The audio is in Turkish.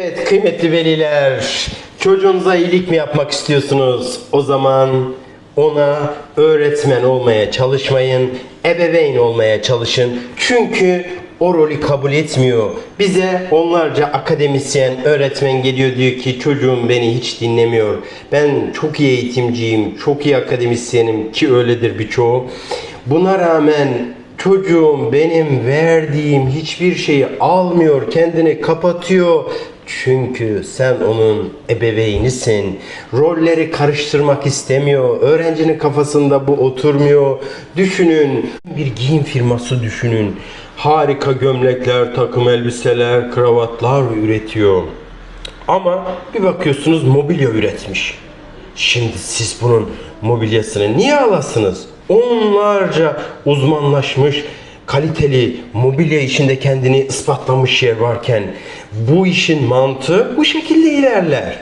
Evet kıymetli veliler, çocuğunuza iyilik mi yapmak istiyorsunuz? O zaman ona öğretmen olmaya çalışmayın, ebeveyn olmaya çalışın. Çünkü o rolü kabul etmiyor. Bize onlarca akademisyen, öğretmen geliyor diyor ki çocuğum beni hiç dinlemiyor. Ben çok iyi eğitimciyim, çok iyi akademisyenim ki öyledir birçoğu. Buna rağmen Çocuğum benim verdiğim hiçbir şeyi almıyor, kendini kapatıyor. Çünkü sen onun ebeveynisin. Rolleri karıştırmak istemiyor. Öğrencinin kafasında bu oturmuyor. Düşünün, bir giyim firması düşünün. Harika gömlekler, takım elbiseler, kravatlar üretiyor. Ama bir bakıyorsunuz mobilya üretmiş. Şimdi siz bunun mobilyasını niye alasınız? Onlarca uzmanlaşmış, kaliteli mobilya işinde kendini ispatlamış yer varken bu işin mantığı bu şekilde ilerler.